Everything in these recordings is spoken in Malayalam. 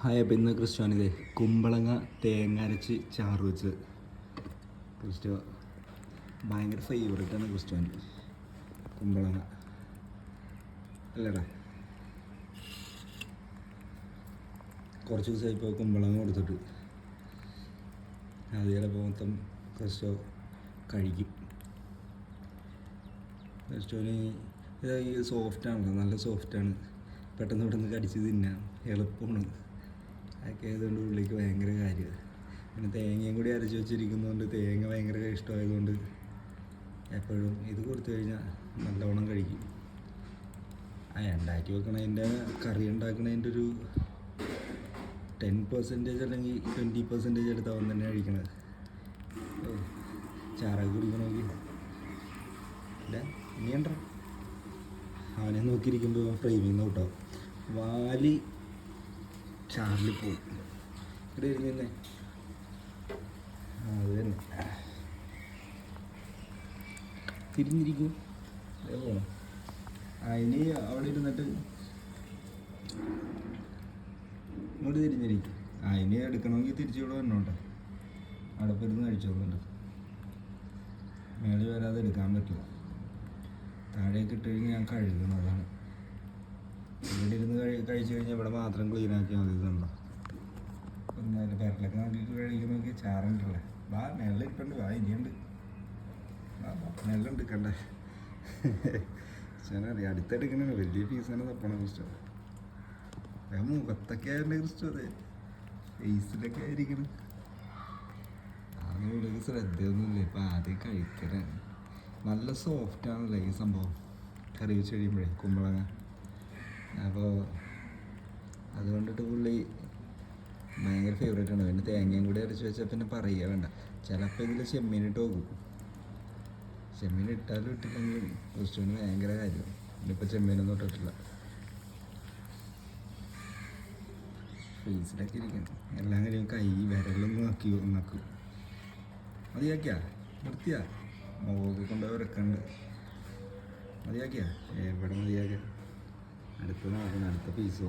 ഹായ് അപ്പം ഇന്ന് കുമ്പളങ്ങ തേങ്ങ അരച്ച് ചാറ് വെച്ച്. ക്രിസ്റ്റോ ഭയങ്കര ആണ് ക്രിസ്ത്യാനി. കുമ്പളങ്ങ. അല്ലേടാ. കുറച്ച് ദിവസമായി ഇപ്പോൾ കുമ്പളങ്ങ കൊടുത്തിട്ട്. അത് ചിലപ്പോൾ മൊത്തം ക്രിസ്റ്റോ കഴിക്കും. ക്രിസ്റ്റോന് ഇത് സോഫ്റ്റാണല്ലോ നല്ല സോഫ്റ്റാണ് പെട്ടെന്ന് പെട്ടെന്ന് കടിച്ച് തിന്നാം എളുപ്പമാണ്. അതൊക്കെ ആയതുകൊണ്ട് പുള്ളിക്ക് ഭയങ്കര കാര്യമാണ് പിന്നെ തേങ്ങയും കൂടി അരച്ച് വെച്ചിരിക്കുന്നതുകൊണ്ട് തേങ്ങ ഭയങ്കര ഇഷ്ടമായതുകൊണ്ട് എപ്പോഴും ഇത് കൊടുത്തു കഴിഞ്ഞാൽ നല്ലവണ്ണം കഴിക്കും. ആ ഉണ്ടാക്കി വെക്കണതിന്റെ കറി ഉണ്ടാക്കണതിന്റെ ഒരു ടെൻ പെർസെന്റേജ് അല്ലെങ്കിൽ ട്വന്റി പെർസെന്റേജ് എടുത്ത് അവൻ തന്നെ കഴിക്കണത്. ചാറൊക്കെ കുടിക്കണമെങ്കിൽ ഇല്ല ഉണ്ടോ അവനെ നോക്കിയിരിക്കുമ്പോൾ ഫ്രെയിമിൽ നിന്ന് കേട്ടോ വാലി ചാർലി പോവും. ഇവിടെ തിരിഞ്ഞിരിക്കും. അതേ ഇനി അവിടെ ഇരുന്നിട്ട് ഇങ്ങോട്ട് തിരിഞ്ഞിരിക്കും. ആ ഇനി എടുക്കണമെങ്കിൽ തിരിച്ചു വന്നോട്ടെ അവിടെ പോയി കഴിച്ചോളൂ മേളിൽ വരാതെ എടുക്കാൻ പറ്റില്ല. താഴേക്ക് ഇട്ട് കഴിഞ്ഞ് ഞാൻ കഴുകുന്നതാണ് ഇവിടെ കഴിച്ചു കഴിഞ്ഞാൽ ഇവിടെ മാത്രം ക്ലീൻ ആക്കിയാൽ മതി ഇതുണ്ടോ? ഒന്നല്ല പെരലൊക്കെ നോക്കിയിട്ട് കഴിക്കണമെങ്കിൽ ചാറുണ്ടല്ലേ? ബാ നെല്ല് ഇട്ടുണ്ട് വാ ഇനിയുണ്ട്. നെല്ലുണ്ട് കണ്ടേ? ഞാനറിയാം അടുത്തെടുക്കണേ വലിയ പീസാണ് തപ്പണ ക്രിസ്റ്റോ ഞാൻ മുഖത്തൊക്കെ ആയിരുന്നു ക്രിസ്റ്റോ അതെ. ഫേസിലൊക്കെ ആയിരിക്കണം. അതൊന്നും ഇവിടെ ശ്രദ്ധയൊന്നുമില്ല? ഇപ്പം ആദ്യം കഴിക്കണേ. നല്ല സോഫ്റ്റ് ആണല്ലേ ഈ സംഭവം? കറി വെച്ച് കഴിയുമ്പോഴേ കുമ്പളങ്ങ. അപ്പോൾ അതുകൊണ്ടിട്ട് പുള്ളി ഭയങ്കര ഫേവറേറ്റ് ആണ്. പിന്നെ തേങ്ങയും കൂടി അരച്ച് വെച്ചാൽ പിന്നെ പറയുക വേണ്ട. ചിലപ്പോൾ ഇതിൽ ചെമ്മീനിട്ട് പോകും ചെമ്മീൻ ഇട്ടാലും ഇട്ടില്ലെങ്കിലും ക്രിസ്റ്റുവിന് ഭയങ്കര കാര്യം ഇന്നിപ്പോൾ ചെമ്മീനൊന്നും ഇട്ടിട്ടില്ല. ഫ്രീസിലൊക്കെ ഇരിക്കണം എല്ലാം കഴിയും കൈ വിരലൊന്നും നോക്കി നോക്കും. മതിയാക്കിയാ? നിർത്തിയാ? മുഖമൊക്കെ കൊണ്ടുപോയി ഉരക്കണ്ട് മതിയാക്കിയാ? എവിടെ മതിയാക്കിയ അടുത്ത നോക്കണം അടുത്ത പീസ്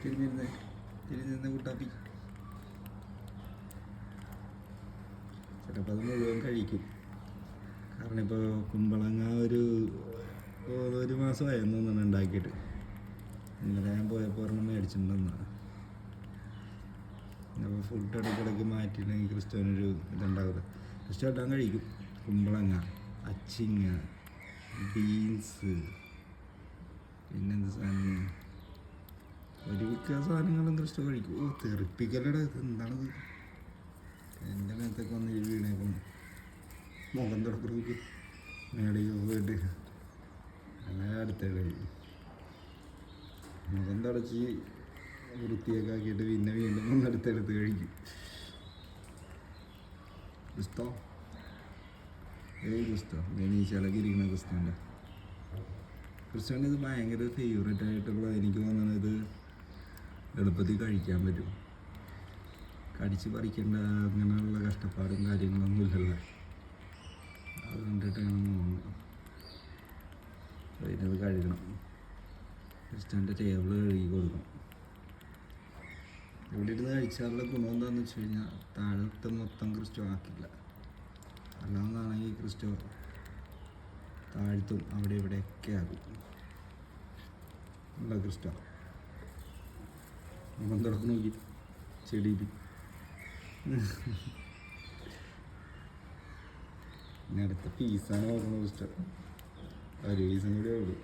തിരിഞ്ഞിരുന്നേ തിരിഞ്ഞിരുന്ന കുട്ടാപ്പി. ചിലപ്പോൾ അത് മുഴുവൻ കഴിക്കും. കാരണം ഇപ്പോൾ കുമ്പളങ്ങ ഒരു ഒരു മാസമായിരുന്നു എന്നാണ് ഉണ്ടാക്കിയിട്ട്. ഇന്നലെ ഞാൻ പോയപ്പോൾ ഒരെണ്ണം മേടിച്ചിട്ടുണ്ടെന്നാണ് അപ്പോൾ ഫുഡ് ഇടയ്ക്കിടയ്ക്ക് മാറ്റിയില്ലെങ്കിൽ ക്രിസ്തുവിനൊരു ഇതുണ്ടാവില്ല. ക്രിസ്തു എല്ലാം കഴിക്കും. കുമ്പളങ്ങ അച്ചിങ്ങ ബീൻസ് പിന്നെന്ത് സാധനം? ഒരു മിക്ക സാധനങ്ങളും ഇഷ്ടം കഴിക്കും. ഓ തെറിപ്പിക്കലട എന്താണിത്? എന്റെ മേത്തൊക്കെ വന്ന് ഈ വീണേക്കുന്നു. മുഖം തുടക്കുക മേടിക്ക് പോയിട്ട്. അങ്ങനെ അടുത്ത കഴിഞ്ഞു മുഖം തുടച്ച് വൃത്തിയൊക്കെ ആക്കിയിട്ട് പിന്നെ വീണ്ടും ഒന്ന് അടുത്തെടുത്ത് കഴിക്കും. ക്രിസ്തോ ഏയ് ക്രിസ്തോ. ഗണീശാലൊക്കെ ഇരിക്കുന്ന ക്രിസ്തുവിന്റെ. ക്രിസ്തുവിന്റെ ഇത് ഭയങ്കര ഫേവറേറ്റ് ആയിട്ടുള്ള എനിക്ക് തോന്നുന്നത് ഇത് എളുപ്പത്തിൽ കഴിക്കാൻ പറ്റും. കടിച്ച് പറിക്കേണ്ട അങ്ങനെയുള്ള കഷ്ടപ്പാടും കാര്യങ്ങളൊന്നും ഇല്ലല്ലോ. അത് കണ്ടിട്ടാണ് തോന്നുന്നത്. അതിനത് കഴുകണം. ക്രിസ്തുവിന്റെ ടേബിൾ കഴുകി കൊടുക്കണം. ഇവിടെ ഇരുന്ന് കഴിച്ചാലുള്ള ഗുണം എന്താണെന്ന് വെച്ച് കഴിഞ്ഞാൽ താഴത്തെ മൊത്തം ക്രിസ്റ്റോ ആക്കില്ല അല്ലാന്നാണെങ്കിൽ ക്രിസ്റ്റോ താഴ്ത്തും. അവിടെ ഇവിടെയൊക്കെ ആകും. എന്താ ക്രിസ്റ്റോ അപ്പം തുടക്കം നോക്കി. ചെടി അടുത്ത പീസാണ് ഓർമ്മ ക്രിസ്റ്റോ ഒരു പീസും കൂടെ ഉള്ളൂ.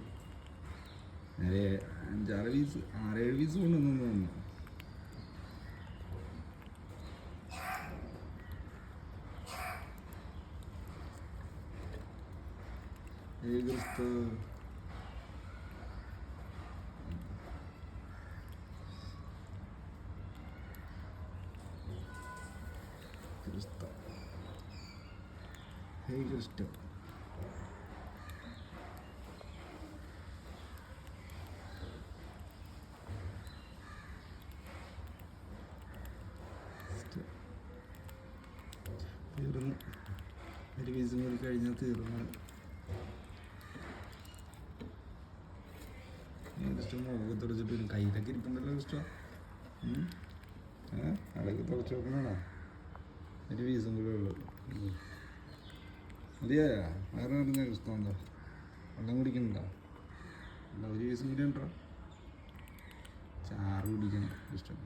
നേരെ അഞ്ചാറ് പീസ് ആറേഴ് പീസ് കൊണ്ടുവന്നു തോന്നുന്നു. എഴുതിട്ട് തീർന്നു. ഒരു വിസിനൊരു കഴിഞ്ഞാൽ തീർന്നു. തുടച്ച് നോക്കണോടാ ഒരു. മതിയായ? വേറെ വരുന്ന ഇഷ്ടം എന്താ വെള്ളം കുടിക്കണ്ട അല്ല ഒരു വീസും കൂടി ഉണ്ടോ? ചാറ് കുടിക്കണം ഇഷ്ടം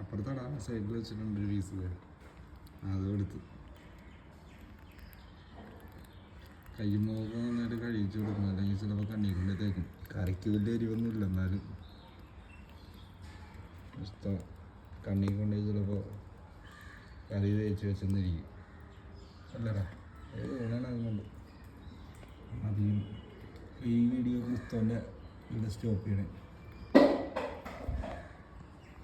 അപ്പുറത്താടാ സൈഡിൽ വെച്ചിട്ടുണ്ട് ഒരു പീസ് അത് എടുത്ത്. കയ്യുമൊക്കെ നന്നായിട്ട് കഴിച്ചു കൊടുക്കും. അല്ലെങ്കിൽ ചിലപ്പോൾ കണ്ണീർ കൊണ്ട് തേക്കും. കറിക്ക് വലിയ എരിവൊന്നുമില്ല. എന്നാലും ഇഷ്ടം കണ്ണീർ കൊണ്ട് ചിലപ്പോൾ കറി തേച്ച് വെച്ചെന്നിരിക്കും. അല്ലടാ ഏത് അതുകൊണ്ട്. അധികം ഈ വീഡിയോ ക്രിസ്തോന്റെ ഇവിടെ സ്റ്റോപ്പ് ചെയ്യണേ.